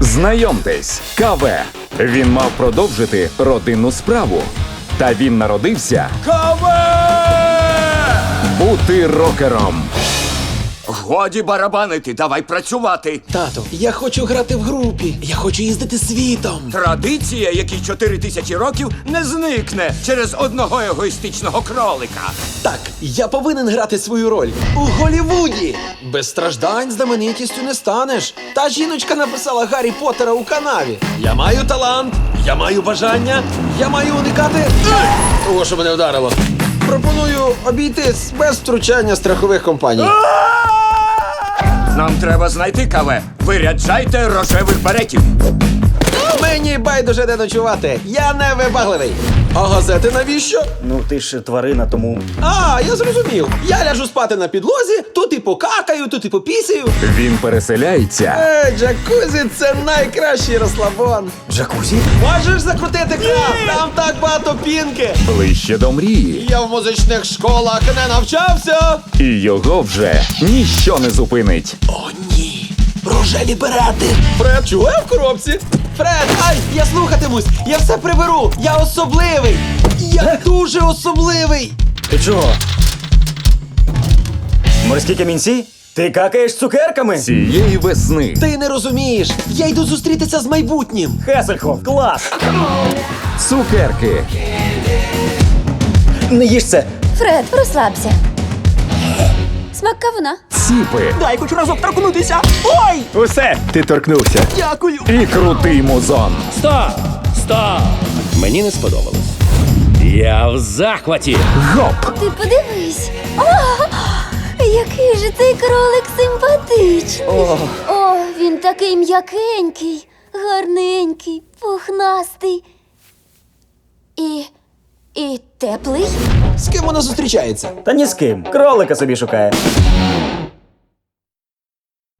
Знайомтесь, КВ. Він мав продовжити родинну справу. Та він народився бути рокером. Годі барабанити, давай працювати. Тато, я хочу грати в групі. Я хочу їздити світом. Традиція, якій чотири тисячі років, не зникне через одного егоїстичного кролика. Так, я повинен грати свою роль у Голівуді. Без страждань знаменитістю не станеш. Та жіночка написала Гаррі Поттера у канаві. Я маю талант, я маю бажання, я маю уникати того, що мене вдарило. Пропоную обійтись без втручання страхових компаній. Нам треба знайти каве. Виряджайте рожевих беретів. Мені байдуже де ночувати. Я не вибагливий. А газети навіщо? Ну ти ж тварина, тому. А, я зрозумів. Я ляжу спати на підлозі, тут і покакаю, тут і попісію. Він переселяється Е, джакузі це найкращий розслабон. Джакузі? Можеш закрутити кран? Там так багато пінки. ближче до мрії, Я в музичних школах не навчався. і його вже ніщо не зупинить. О, ні. Рожеві берети. Фред, чого я в коробці? Фред, ай, я слухатимусь, я все приберу. Я особливий. Я дуже особливий. Ти чого? Морські камінці? Ти какаєш цукерками? Цієї весни Ти не розумієш. Я йду зустрітися з майбутнім. Хесельхоф, клас! цукерки, Не їж це! Фред, розслабся. Смак кавуна. ціпи Дай хоч разок торкнутися! Ой! Усе, ти торкнувся. Дякую! і крутий музон. Стоп! Стоп! Мені не сподобалось. Я в захваті. Гоп! Ти подивись. О, який же цей кролик симпатичний. О, він такий м'якенький, гарненький, пухнастий. І. і теплий. З ким вона зустрічається? Та ні з ким. Кролика собі шукає.